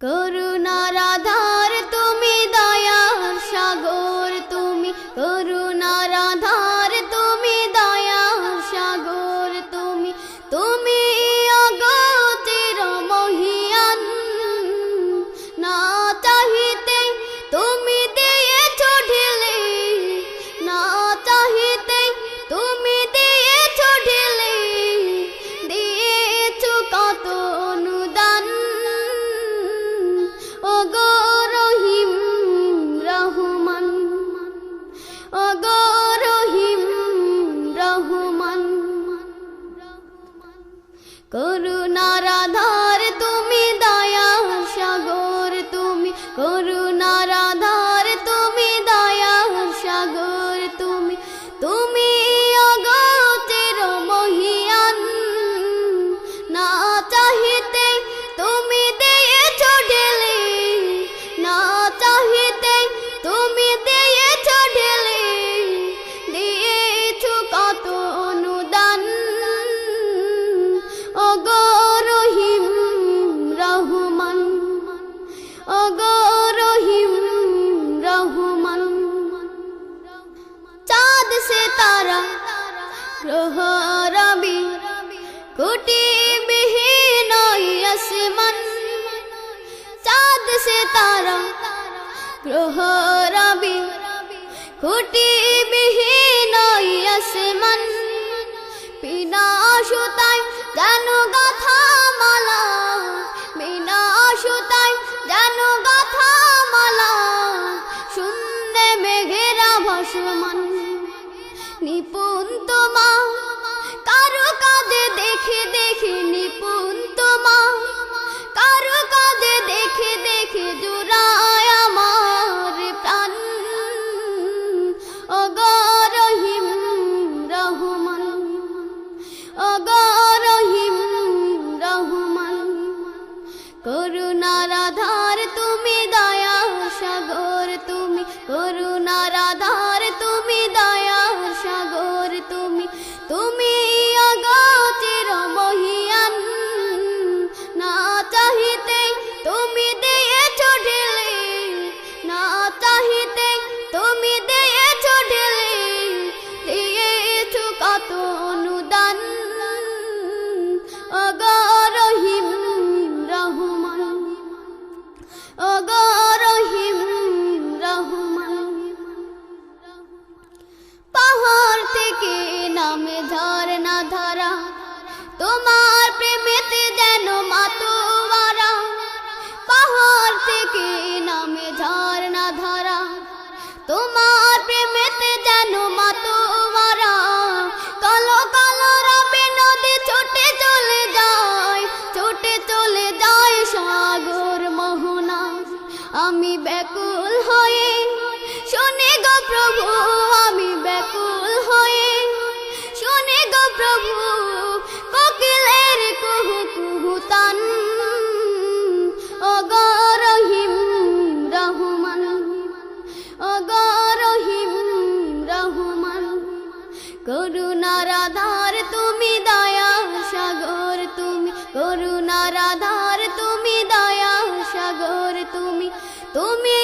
করুণা রাধা করুণা রবি কোটি বিহীন আসমান। চাঁদ সে তারা, গ্রহ রবি কোটি বিহীন আসমান। বিনাশুতাই জানু গাথা মালা বিনাশুতাই জানু গাথা মালা সুন্দর মেঘেরা ভাসমান নিপুণ তোমার করুণার আধার তুমি দয়া সাগর তুমি আমি ব্যাকুল হয়ে, শোনে গো প্রভু, আমি ব্যাকুল হয়ে, শোনে গো প্রভু, কোকিলের কুহু কুহু তান। ও গো রহমান, ও গো রহমান তুমি, দয়া সাগর তুমি, করুণার আধার তুমি, দয়া tú